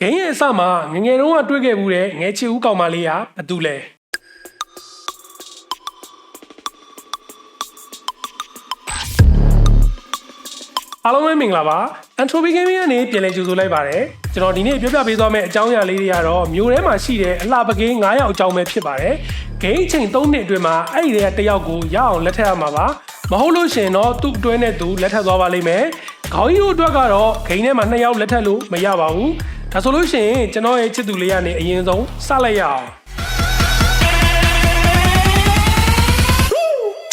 ဂိမ်းရဲ့အစမှာငယ်ငယ်တုန်းကတွေ့ခဲ့မှုတဲ့ငယ်ချီဦးကောင်မလေးကဘာတူလဲအားလုံးပဲမင်္ဂလာပါ Entropy Gaming ကနေပြန်လည်ကြိုဆိုလိုက်ပါတယ်ကျွန်တော်ဒီနေ့ပြောပြပေးသွားမယ့်အကြောင်းအရာလေးတွေကတော့မြို့ထဲမှာရှိတဲ့အလှပကင်း9ယောက်အကြောင်းပဲဖြစ်ပါတယ်ဂိမ်းအချိန်3နှစ်အတွင်းမှာအဲ့ဒီတွေကတစ်ယောက်ကိုရအောင်လက်ထပ်ရမှာပါမဟုတ်လို့ရှရင်တော့သူ့အတွင်းနဲ့သူလက်ထပ်သွားပါလိမ့်မယ်ခေါင်းကြီးတို့အတွက်ကတော့ဂိမ်းထဲမှာ2ယောက်လက်ထပ်လို့မရပါဘူး ဒါဆိုလို့ရှိရင်ကျွန်တော်ရဲ့ချစ်သူလေးကနေအရင်ဆုံးစလိုက်ရအောင်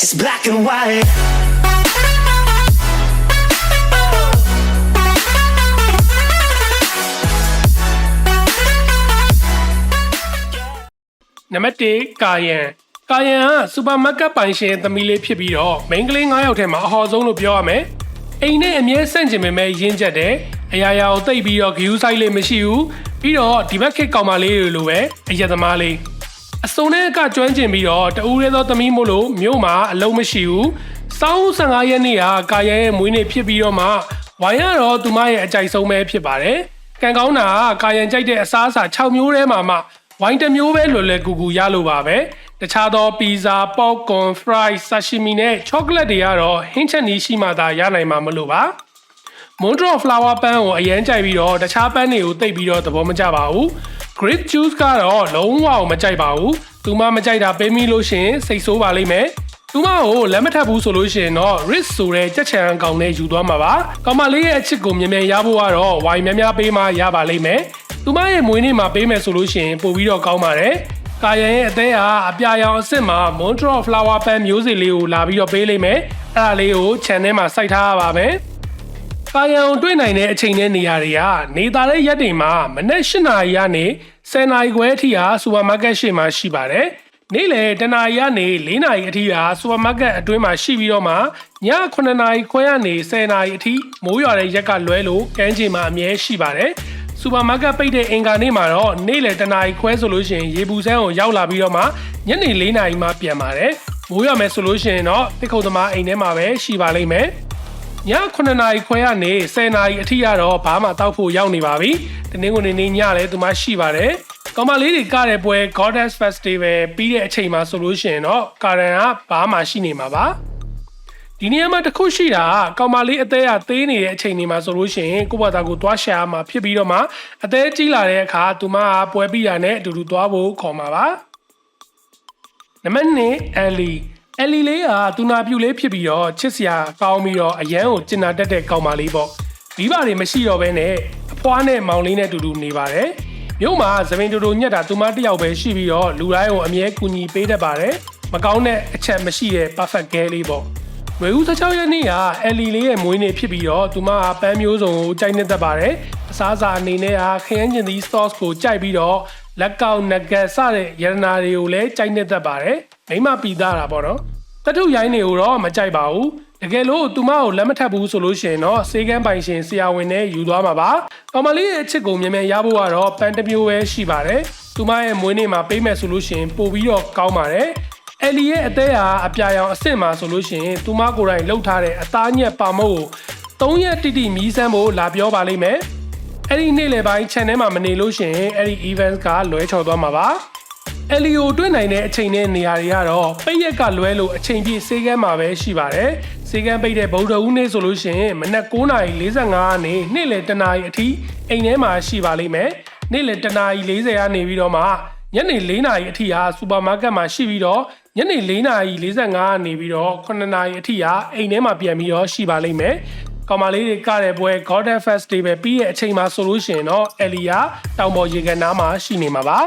It's black and white. နံပါတ်1ကာယံကာယံကစူပါမားကတ်ပိုင်ရှင်သမီးလေးဖြစ်ပြီးတော့မိန်းကလေး9ယောက်ထဲမှာအဟော်ဆုံးလို့ပြောရမယ် အိမ်နဲ့အမြဲဆန့်ကျင်ပေမဲ့ရင်းချက်တယ်အရာရာကိုတိတ်ပြီးတော့ဂယူးဆိုင်လေးမရှိဘူးပြီးတော့ဒီဘက်ခေတ်ကောင်မလေးတွေလိုပဲအရက်သမားလေးအစုံနဲ့ကကျွမ်းကျင်ပြီးတော့တူရဲသောသမီးမို့လို့မြို့မှာအလုံးမရှိဘူးစောင်း15ရက်နေ့ကကာယံရဲ့မွေးနေ့ဖြစ်ပြီးတော့မှဝိုင်းရတော့သူမရဲ့အကြိုက်ဆုံးပဲဖြစ်ပါတယ်ကံကောင်းတာကကာယံကြိုက်တဲ့အစားအစာ6မျိုးထဲမှာမှ ဝိုင်းတစ်မျိုးပဲလွယ်လွယ်ကူကူရလို့ပါပဲတခြားသောပီဇာပေါ့ကွန်ဖရိုက်ဆာရှီမီနဲ့ချောကလက်တွေကတော့ဟင်းချက်နီးရှိမှသာရနိုင်မှာမလို့ပါမွန်ဒရော့ဖလာဝါပန်းကိုအရန်ကြိုက်ပြီးတော့တခြားပန်းတွေကိုတိတ်ပြီးတော့သဘောမကျပါဘူး grape juice ကတော့လုံးဝမကြိုက်ပါဘူးသူမမကြိုက်တာပေးမိလို့ရှရင်စိတ်ဆိုးပါလိမ့်မယ်သူမကိုလက်မထပ်ဘူးဆိုလို့ရှိရင်တော့ risk ဆိုတဲ့ကြက်ချံအကောင်နဲ့ယူသွားမှာပါ။ကောင်မလေးရဲ့အချစ်ကိုမြန်မြန်ရဖို့ကတော့ဝိုင်များများပေးမှရပါလိမ့်မယ်။ သူမရဲ့မွေးနေ့မှာပေးမယ်ဆိုလို့ရှိရင်ပို့ပြီးတော့ကောင်းပါတယ်။ကာယံရဲ့အသေးဟာအပြာရောင်အစ်စ်မှာ Montreal Flower Pan မျိုးစေ့လေးကိုလာပြီးတော့ပေးလိမ့်မယ်။အဲ့ဒါလေးကို channel မှာစိုက်ထားရပါမယ်။ကာယံကိုတွေ့နိုင်တဲ့အချိန်နဲ့နေရာတွေကနေသားတဲ့ရက်တွေမှာမနက်၈နာရီကနေ10နာရီခွဲအထိဟာစူပါမားကတ်ရှိမှရှိပါတယ်။နေ့လယ်တနာရီကနေ4နာရီအထိဟာစူပါမားကတ်အတွင်းမှာရှိပြီးတော့မှည9နာရီခွဲကနေ10နာရီအထိမိုးရွာတဲ့ရက်ကလွဲလို့ကမ်းခြေမှာအမြဲရှိပါတယ်။ စူပါမားကတ်ပိတ်တဲ့အင်္ဂါနေ့မှာတော့နေ့လယ်တနာရီခွဲဆိုလို့ရှိရင်ရေပူစမ်းကိုရောက်လာပြီးတော့မှညနေ4နာရီမှပြန်ပါတယ်။မိုးရွာမယ်ဆိုလို့ရှိရင်တော့တစ်ခုံသမားအိမ်ထဲမှာပဲရှိပါလိမ့်မယ်။ည9နာရီခွဲကနေ10နာရီအထိကတော့ဘာမှတောက်ဖို့ရောက်နေပါပြီ။တနင်္ဂနွေနေ့ညလည်းသူမရှိပါတယ်။ကောင်မလေးတွေကတဲ့ပွဲ Goddess Festival ပြီးတဲ့အချိန်မှာဆိုလို့ရှိရင်တော့ကာရန်ကဘာမှရှိနေမှာပါ။ ဒီနေရာမှာတစ်ခုရှိတာကကောင်မလေးအသေးအသေးနေတဲ့အချိန်တွေမှာဆိုလို့ရှိရင်ကိုယ့်ဘာသာကိုသွားရှာမှာဖြစ်ပြီးတော့မှအသေးကြီးလာတဲ့အခါသူမကပွဲပြီးတာနဲ့အတူတူသွားဖို့ခေါ်မှာပါ။နံပါတ်1အယ်လီအယ်လီလေးကသူနာပြူလေးဖြစ်ပြီးတော့ချစ်စရာကောင်းပြီးတော့အရန်ကိုကျင်နာတတ်တဲ့ကောင်မလေးပေါ့မိဘတွေမရှိတော့ဘဲနဲ့အဖွားနဲ့မောင်လေးနဲ့အတူတူနေပါတယ်မြို့မှာသပင်တူတူညက်တာသူမတစ်ယောက်ပဲရှိပြီးတော့လူတိုင်းကိုအမြဲကူညီပေးတတ်ပါတယ်မကောင်းတဲ့အချက်မရှိတဲ့ perfect girl လေးပေါ့ ဝေဦး16ရက်နေ့ကအယ်လီလေးရဲ့မွေးနေ့ဖြစ်ပြီးတော့သူမကပန်းမျိုးစုံကိုကြိုက်နေတတ်ပါတယ်အစားအစာအနေနဲ့ကခရမ်းကျင်သီး sauce ကိုကြိုက်ပြီးတော့လက်ကောက်နဂတ်စတဲ့ရတနာတွေကိုလည်းကြိုက်နေတတ်ပါတယ်မိမပီသားတာပေါ့နော်တထုရိုင်းတွေကိုတော့မကြိုက်ပါဘူးတကယ်လို့သူမကိုလက်မထပ်ဘူးဆိုလို့ရှိရင်တော့စေကန်းပိုင်ရှင်ဆရာဝန်နဲ့ယူသွားမှာပါကောင်မလေးရဲ့အချစ်ကိုမြန်မြန်ရဖို့ကတော့ပန်းတစ်မျိုးပဲရှိပါတယ်သူမရဲ့မွေးနေ့မှာပေးမယ်ဆိုလို့ရှိရင်ပို့ပြီးတော့ကောင်းပါတယ် အယ်လီရဲ့အသေးဟာအပြာရောင်အစ်စ်မှာဆိုလို့ရှိရင်သူမကိုယ်တိုင်လှုပ်ထားတဲ့အသားညက်ပါမုတ်ကို3ရက်တိတိမီးစမ်းဖို့လာပြောပါလိမ့်မယ်။အဲ့ဒီနေ့လယ်ပိုင်း channel မှာမနေလို့ရှိရင်အဲ့ဒီ event ကလွဲချော်သွားမှာပါ။အယ်လီကိုတွေ့နိုင်တဲ့အချိန်နဲ့နေရာတွေကတော့ပိတ်ရက်ကလွဲလို့အချိန်ပြည့်စေကမ်းမှာပဲရှိပါတယ်။စေကမ်းပိတ်တဲ့ဗုဒ္ဓဦးနေ့ဆိုလို့ရှိရင်မနက်9:45ကနေနေ့လယ်10:00နာရီအထိအိမ်ထဲမှာရှိပါလိမ့်မယ်။နေ့လယ်10:40ကနေပြီးတော့မှညနေ4နာရီအထိဟာစူပါမားကတ်မှာရှိပြီးတော့ ညနေ4နာရီ45ကနေပြီးတော့9နာရီအထိဟာအိမ်ထဲမှာပြန်ပြီးတော့ရှိပါလိမ့်မယ်။ကောင်မလေးတွေကတဲ့ပွဲ Golden Festival ပြီးရဲ့အချိန်မှာဆိုလို့ရှိရင်တော့အယ်လီယာတောင်ပေါ်ရေကန်နားမှာရှိနေမှာပါ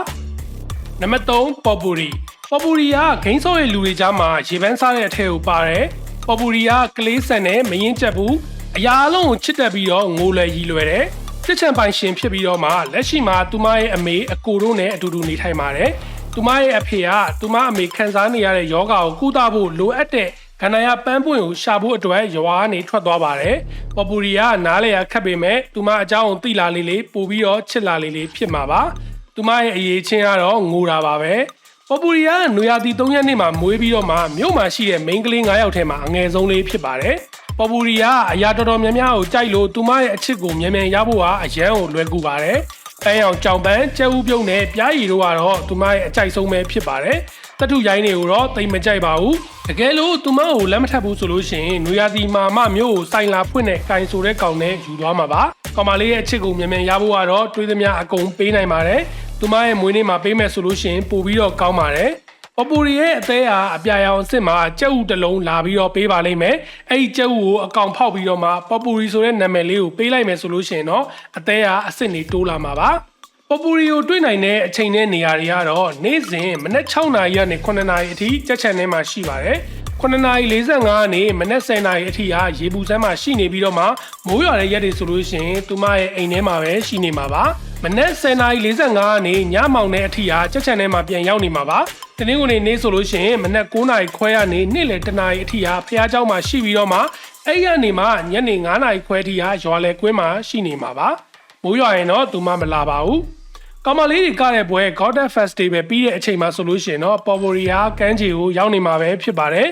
။နံပါတ်3ပေါ်ပူရီပေါ်ပူရီကဂိမ်းဆော့ရဲ့လူတွေကြားမှာရေပန်းစားတဲ့အထက်ကိုပါတယ်။ပေါ်ပူရီကကလေးဆန်နဲ့မရင်ကျက်ဘူးအရာအလုံးကိုချစ်တက်ပြီးတော့ငိုလွယ်ရီလွယ်တယ်။စစ်ချန်ပိုင်ရှင်ဖြစ်ပြီးတော့မှလက်ရှိမှာသူမရဲ့အမေအကိုတို့နဲ့အတူတူနေထိုင်ပါတယ်။ သူမရဲ့အဖေကသူမအမေခံစားနေရတဲ့ယောဂါကိုကုသဖို့လိုအပ်တဲ့ကနယာပန်းပွင့်ကိုရှာဖို့အတွက်ရွာကနေထွက်သွားပါတယ်။ပေါ်ပူရီကနားလေရခတ်ပေမဲ့သူမအကြောင်းကိုသိလာလေးလေးပို့ပြီးတော့ချစ်လာလေးလေးဖြစ်မှာပါ။သူမရဲ့အရေးချင်းကတော့ငိုတာပါပဲ။ပေါ်ပူရီကနွေရာသီ၃ရက်နေ့မှာမွေးပြီးတော့မှမြို့မှာရှိတဲ့မိန်းကလေး၅ယောက်ထဲမှာအငယ်ဆုံးလေးဖြစ်ပါတယ်။ပေါ်ပူရီကအရာတော်တော်များများကိုကြိုက်လို့သူမရဲ့အချစ်ကိုမြန်မြန်ရဖို့ကအရန်ကိုလွယ်ကူပါတယ်။ ပန်းရောင်ကြောင်ပန်းကျဲဦးပြုံးနဲ့ပြားရည်တို့ကတော့သူမရဲ့အကြိုက်ဆုံးပဲဖြစ်ပါတယ်တထုရိုင်းတွေကိုတော့တိမ်မကြိုက်ပါဘူးတကယ်လို့သူမကိုလက်မထပ်ဘူးဆိုလို့ရှိရင်နွေရာသီမှာမမျိုးကိုစိုင်လာဖွင့်တဲ့ကင်ဆိုတဲ့ကောင်နဲ့ယူသွားမှာပါကောင်မလေးရဲ့အချစ်ကိုမြန်မြန်ရဖို့ကတော့တွေးသမျှအကုန်ပေးနိုင်ပါတယ်သူမရဲ့မွေးနေ့မှာပေးမယ်ဆိုလို့ရှိရင်ပို့ပြီးတော့ကောင်းပါတယ် ပပူရီရဲ့အသေးဟာအပြာရောင်အစ်စ်မှာကြက်ဥတစ်လုံးလာပြီးတော့ပေးပါလိမ့်မယ်။အဲ့ဒီကြက်ဥကိုအကောင်ဖောက်ပြီးတော့မှပပူရီဆိုတဲ့နာမည်လေးကိုပေးလိုက်မယ်ဆိုလို့ရှိရင်တော့အသေးဟာအစ်စ်နေတိုးလာမှာပါ။ပပူရီကိုတွေ့နိုင်တဲ့အချိန်နဲ့နေရာတွေကတော့နေ့စဉ်မနက်6နာရီကနေ9နာရီအထိကြက်ချန်ထဲမှာရှိပါတယ်။9နာရီ45ကနေမနက်10နာရီအထိဟာရေပူစမ်းမှာရှိနေပြီးတော့မှမိုးရွာတဲ့ရက်တွေဆိုလို့ရှိရင်သူမရဲ့အိမ်ထဲမှာပဲရှိနေမှာပါ။မနက်10နာရီ45ကနေညမောင်တဲ့အထိဟာကြက်ချန်ထဲမှာပြန်ရောက်နေမှာပါ။ တနင်္ဂနွေနေ့ဆိုလို့ရှိရင်မနက်9နာရီခွဲကနေနေ့လယ်10နာရီအထိဟာဖះเจ้าမှာရှိပြီးတော့မှအဲ့ရနေမှာညနေ9နာရီခွဲအထိဟာရွာလေကွင်းမှာရှိနေမှာပါ။မိုးရွာရင်တော့သူမမလာပါဘူး။ ကောင်မလေးတွေကတဲ့ပွဲ Golden Festival ပြီးတဲ့အချိန်မှာဆိုလို့ရှိရင်တော့ Poporia ကမ်းခြေကိုရောက်နေမှာပဲဖြစ်ပါတယ်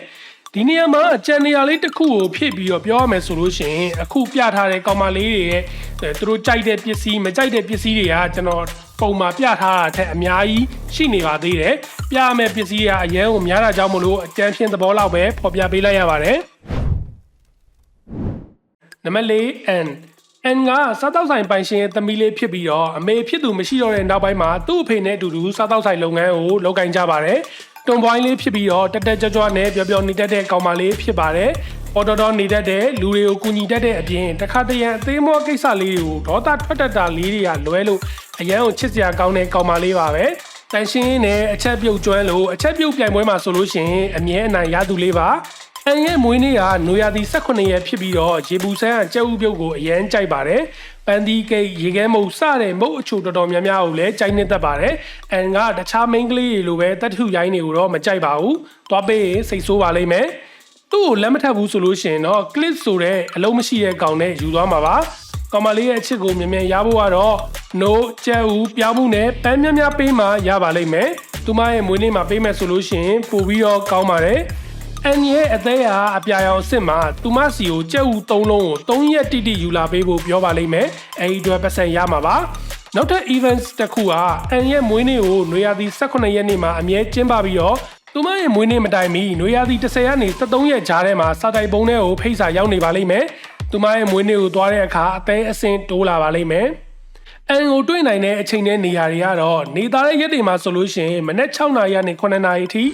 ဒီနေရာမှာအကြံနေရာလေးတစ်ခုကိုဖြည့်ပြီးတော့ပြောရမယ်ဆိုလို့ရှိရင်အခုပြထားတဲ့ကောင်မလေးတွေရဲ့အဲသူတို့ကြိုက်တဲ့ပစ္စည်းမကြိုက်တဲ့ပစ္စည်းတွေကကျွန်တော် ပုံမှာပြထားတာထက်အများကြီးရှိနေပါသေးတယ်ပြရမယ့်ပစ္စည်းတွေကအရင်ကများတာကြောင့်မလို့အကြံဖြင့်သဘောလောက်ပဲဖော်ပြပေးလိုက်ရပါတယ်နံပါတ်၄ N N ကစားတောက်ဆိုင်ပိုင်ရှင်ရဲ့သမီးလေးဖြစ်ပြီးတော့အမေဖြစ်သူမရှိတော့တဲ့နောက်ပိုင်းမှာသူ့အဖေနဲ့အတူတူစားတောက်ဆိုင်လုပ်ငန်းကိုလုပ်ကိုင်ကြပါတယ်။တွန်ပွိုင်းလေးဖြစ်ပြီးတော့တက်တက်ကြွကြွနဲ့ပျော်ပျော်နေတတ်တဲ့ကောင်မလေးဖြစ်ပါတယ်။ပေါ်တော်တော်နေတတ်တဲ့လူတွေကိုကူညီတတ်တဲ့အပြင်တစ်ခါတရံအသေးမောကိစ္စလေးတွေကိုဒေါသထွက်တတ်တာလေးတွေကလွဲလို့ အရန်ကိုချစ်စရာကောင်းတဲ့ကောင်မလေးပါပဲ။တန်ရှင်းနဲ့အချက်ပြုတ်ကျွမ်းလို့အချက်ပြုတ်ပြိုင်ပွဲမှာဆိုလို့ရှိရင်အမြဲအနိုင်ရသူလေးပါ။အန်ရဲ့မွေးနေ့ကနွေရာသီ18ရက်ဖြစ်ပြီးတော့ရေပူဆန်းကကြက်ဥပြုတ်ကိုအရန်ကြိုက်ပါတယ်။ပန်ဒီကိတ်ရေခဲမုတ်စတဲ့မုတ်အချိုတော်တော်များများကိုလည်းကြိုက်နေတတ်ပါတယ်။အန်ကတခြားမိန်းကလေးတွေလိုပဲတတ်ထုရိုင်းတွေကိုတော့မကြိုက်ပါဘူး။သွားပေးရင်စိတ်ဆိုးပါလိမ့်မယ်။သူ့ကိုလက်မထပ်ဘူးဆိုလို့ရှိရင်တော့ clip ဆိုတဲ့အလုံးမရှိတဲ့ကောင်နဲ့ယူသွားမှာပါ။ ကောင်မလေးရဲ့အချစ်ကိုမြန်မြန်ရဖို့ကတော့ no ကြက်ဥပြောင်းမှုနဲ့ပန်းများများပေးမှရပါလိမ့်မယ်။သူမရဲ့မွေးနေ့မှာပေးမယ်ဆိုလို့ရှိရင်ပို့ပြီးတော့ကောင်းပါတယ်။အန်ရဲ့အသေးဟာအပြာရောင်အစ်စ်မှာသူမစီကိုကြက်ဥ၃လုံးကို၃ရက်တိတိယူလာပေးဖို့ပြောပါလိမ့်မယ်အဲဒီအတွက်ပတ်စံရမှာပါနောက်ထပ် events တစ်ခုကအန်ရဲ့မွေးနေ့ကိုနွေရာသီ18ရက်နေ့မှာအမြဲကျင်းပပြီးတော့သူမရဲ့မွေးနေ့မတိုင်မီနွေရာသီ10ရက်နေ73ရက်ကြားထဲမှာစာတိုက်ပုံးထဲကိုဖိတ်စာရောက်နေပါလိမ့်မယ် သူမရဲ့မွေးနေ့ကိုသွားတဲ့အခါအသေးအစင်တိုးလာပါလိမ့်မယ်အန်ကိုတွေ့နိုင်တဲ့အချိန်နဲ့နေရာတွေကတော့နေသားတဲ့ရက်တွေမှာဆိုလို့ရှိရင်မနက်6နာရီကနေ9နာရီအထိ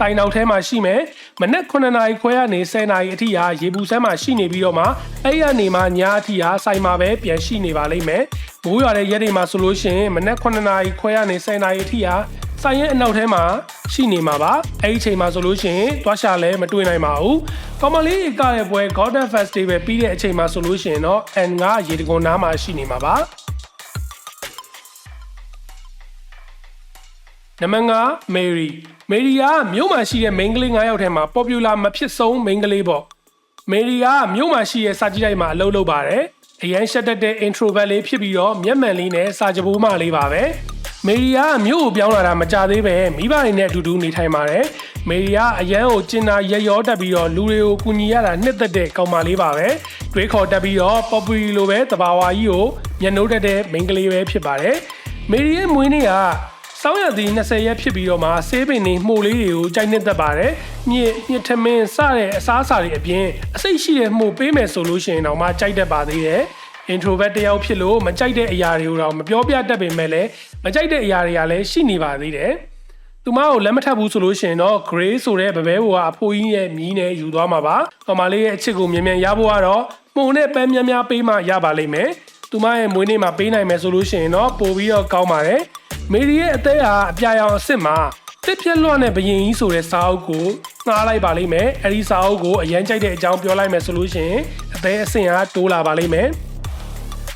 တိုင်နောက်ထဲမှာရှိမယ်မနက်9နာရီခွဲကနေ10နာရီအထိဟာရေပူစမ်းမှာရှိနေပြီးတော့မှအဲ့ရနေမှာညအထိဟာဆိုင်မှာပဲပြန်ရှိနေပါလိမ့်မယ်မိုးရွာတဲ့ရက်တွေမှာဆိုလို့ရှိရင်မနက်9နာရီခွဲကနေ10နာရီအထိဟာ ဆိုင်ရဲ့အနောက်ထဲမှာရှိနေမှာပါအဲ့ဒီအချိန်မှာဆိုလို့ရှိရင်တွားရှာလဲမတွေ့နိုင်ပါဘူးကော်မလေးကတဲ့ပွဲ Golden Festival ပြီးတဲ့အချိန်မှာဆိုလို့ရှိရင်တော့ N ကရေတံခွန်နားမှာရှိနေမှာပါနံပါတ်5 Mary Mary ကမြို့မှာရှိတဲ့ main ကလေး9ယောက်ထဲမှာ popular မဖြစ်ဆုံး main ကလေးပေါ့ Mary ကမြို့မှာရှိတဲ့စာကြည့်တိုက်မှာအလုပ်လုပ်ပါတယ်အရန်ရှက်တတ်တဲ့ introvert လေးဖြစ်ပြီးတော့မျက်မှန်လေးနဲ့စာကြပိုးမလေးပါပဲ မေရီယာမြို့ကိုပြောင်းလာတာမကြသေးပဲမိဘတွေနဲ့အတူတူနေထိုင်ပါတယ်။မေရီယာအရန်ကိုကျင်နာရရောတက်ပြီးတော့လူတွေကိုကူညီရတာနှစ်သက်တဲ့ကောင်မလေးပါပဲ။တွေးခေါ်တက်ပြီးတော့ပေါ်ပူလိုပဲတဘာဝကြီးကိုမျက်နှုတ်တက်တဲ့မိန်းကလေးပဲဖြစ်ပါတယ်။မေရီရဲ့မွေးနေ့ကစောင်းရသည်20ရက်ဖြစ်ပြီးတော့မှဆေးပင်နေမှုလေးတွေကိုကြိုက်နေတတ်ပါတယ်။မြင့်မြင့်ထမင်းစတဲ့အစားအစာတွေအပြင်အစိတ်ရှိတဲ့မှုပေးမယ်ဆိုလို့ရှိရင်တော့မှကြိုက်တတ်ပါသေးတယ်။ introvert တယောက်ဖြစ်လို့မကြိုက်တဲ့အရာတွေကိုတော့မပြောပြတတ်ပေမဲ့လည်းမကြိုက်တဲ့အရာတွေကလည်းရှိနေပါသေးတယ်။သူမကိုလက်မထပ်ဘူးဆိုလို့ရှိရင်တော့ gray ဆိုတဲ့ဗဘဲဘိုကအဖိုးကြီးရဲ့မြီးနဲ့ယူသွားမှာပါ။ကောင်မလေးရဲ့အချစ်ကိုမြန်မြန်ရဖို့ကတော့မှုန်နဲ့ပန်းများများပေးမှရပါလိမ့်မယ်။သူမရဲ့မွေးနေ့မှာပေးနိုင်မယ်ဆိုလို့ရှိရင်တော့ပို့ပြီးတော့ကောင်းပါတယ်။မေရီရဲ့အသေးဟာအပြာရောင်အစ်စ်မှာတစ်ပြက်လွှတ်နဲ့ဘရင်ကြီးဆိုတဲ့စာအုပ်ကိုငှားလိုက်ပါလိမ့်မယ်။အဲဒီစာအုပ်ကိုအရန်ကြိုက်တဲ့အကြောင်းပြောလိုက်မယ်ဆိုလို့ရှိရင်အသေးအဆင့်ဟာတိုးလာပါလိမ့်မယ်။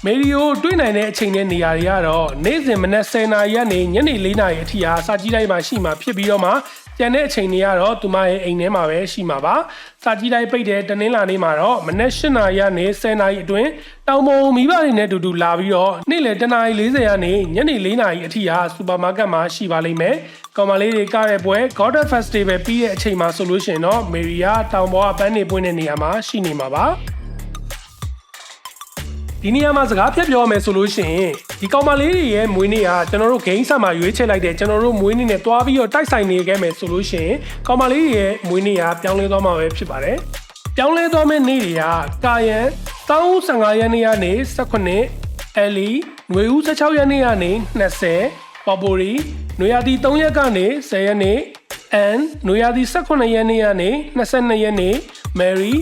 မေရီယိုတွေ့နိုင်တဲ့အချိန်နဲ့နေရာတွေကတော့နေ့စဉ်မနက်10:00နာရီကနေညနေ4:00နာရီအထိဟာစာကြည့်တိုင်းမှာရှိမှာဖြစ်ပြီးတော့မှကျန်တဲ့အချိန်တွေကတော့သူမရဲ့အိမ်ထဲမှာပဲရှိမှာပါစာကြည့်တိုင်းပိတ်တဲ့တနင်္လာနေ့မှာတော့မနက်8:00နာရီကနေ10:00နာရီအတွင်းတောင်ပေါ်မိဘတွေနဲ့အတူတူလာပြီးတော့နေ့လယ်10:40ကနေညနေ4:00နာရီအထိဟာစူပါမားကတ်မှာရှိပါလိမ့်မယ်ကောင်မလေးတွေကတဲ့ပွဲ Golden Festival ပြီးတဲ့အချိန်မှာဆိုလို့ရှိရင်တော့မေရီယာတောင်ပေါ်ကပန်းနေပွင့်တဲ့နေရာမှာရှိနေမှာပါ ဒီနေရာမှာစကားဖြတ်ပြောရမယ်ဆိုလို့ရှိရင်ဒီကောင်မလေးတွေရဲ့မွေးနေ့ကကျွန်တော်တို့ဂိမ်းဆက်မှာရွေးချယ်လိုက်တဲ့ကျွန်တော်တို့မွေးနေ့နဲ့တွားပြီးတော့တိုက်ဆိုင်နေခဲ့မယ်ဆိုလို့ရှိရင်ကောင်မလေးတွေရဲ့မွေးနေ့ကပြောင်းလဲသွားမှာပဲဖြစ်ပါတယ်ပြောင်းလဲသွားမယ့်နေ့တွေကကာယံတောင်း15ရက်နေ့ကနေ18အလီຫນွေဦး16ရက်နေ့ကနေ20ပေါ်ပိုရီနွေရာသီ3ရက်ကနေ10ရက်နေ့အန်နွေရာသီ18ရက်နေ့ကနေ22ရက်နေ့မယ်ရီ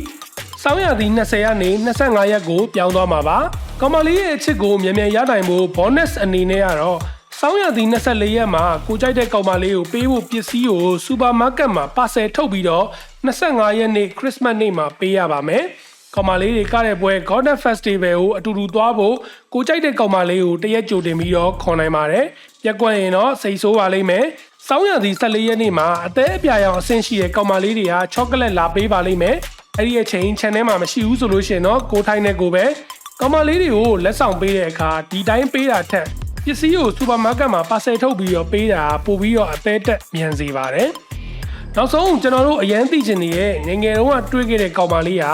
စောင်းရာသီ20ရက်နေ့25ရက်ကိုပြောင်းသွားမှာပါကောင်မလေးရဲ့အချစ်ကိုမြန်မြန်ရနိုင်ဖို့ bonus အနေနဲ့ကတော့စောင်းရာသီ24ရက်မှာကိုကြိုက်တဲ့ကောင်မလေးကိုပေးဖို့ပစ္စည်းကိုစူပါမားကတ်မှာပါဆယ်ထုတ်ပြီးတော့25ရက်နေ့ခရစ်စမတ်နေ့မှာပေးရပါမယ်ကောင်မလေးတွေကတဲ့ပွဲ Golden Festival ကိုအတူတူသွားဖို့ကိုကြိုက်တဲ့ကောင်မလေးကိုတရက်ကြိုတင်ပြီးတော့ခေါ်နိုင်ပါတယ်။ရက်ကွက်ရင်တော့စိတ်ဆိုးပါလိမ့်မယ်။စောင်းရသည်14ရက်နေ့မှာအသေးအပြာရောင်အဆင့်ရှိတဲ့ကောင်မလေးတွေကချောကလက်လာပေးပါလိမ့်မယ်။ အဲ့ဒီအချိန် channel မှာမရှိဘူးဆိုလို့ရှိရင်တော့ကိုထိုင်းနဲ့ကိုပဲကောင်မလေးတွေကိုလက်ဆောင်ပေးတဲ့အခါဒီတိုင်းပေးတာထက်ပစ္စည်းကိုစူပါမားကတ်မှာပါဆယ်ထုတ်ပြီးတော့ပေးတာပို့ပြီးတော့အသေးတက်မြန်စေပါတယ်။နောက်ဆုံးကျွန်တော်တို့အရန်သိချင်နေတဲ့ငယ်ငယ်တုန်းကတွေ့ခဲ့တဲ့ကောင်မလေးက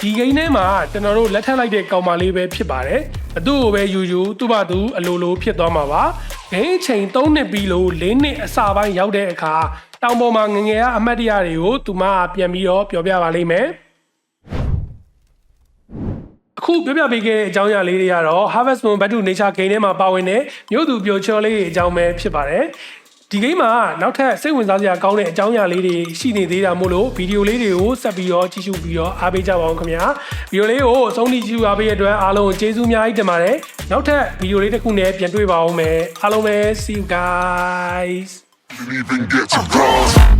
ဒီဂိမ်းထဲမှာကျွန်တော်တို့လက်ထပ်လိုက်တဲ့ကောင်မလေးပဲဖြစ်ပါတယ်။ဘသူ့ကိုပဲယူယူသူ့ဘာသူအလိုလိုဖြစ်သွားမှာပါ။ဂိမ်းအချိန်3နှစ်ပြီးလို့4နှစ်အစပိုင်းရောက်တဲ့အခါ တောင်ပေါ်မှာငယ်ငယ်ကအမတ်တရတွေကိုသူမကပြန်ပြီးတော့ပြောပြပါလိမ့်မယ်။အခုပြောပြပေးခဲ့တဲ့အကြောင်းအရာလေးတွေကတော့ Harvest Moon Battle Nature Game ထဲမှာပါဝင်တဲ့မြို့သူပြိုချောလေးတွေအကြောင်းပဲဖြစ်ပါတယ်။ဒီဂိမ်းမှာနောက်ထပ်စိတ်ဝင်စားစရာကောင်းတဲ့အကြောင်းအရာလေးတွေရှိနေသေးတာမို့လို့ဗီဒီယိုလေးတွေကိုဆက်ပြီးတော့ကြည့်ရှုပြီးတော့အားပေးကြပါအောင်ခင်ဗျာ။ဗီဒီယိုလေးကိုအဆုံးထိကြည့်ရှုအားပေးတဲ့အတွက်အားလုံးကိုကျေးဇူးအများကြီးတင်ပါတယ်။နောက်ထပ်ဗီဒီယိုလေးတစ်ခုနဲ့ပြန်တွေ့ပါအောင်မယ်။အားလုံးပဲ see you guys Didn't even get to cross.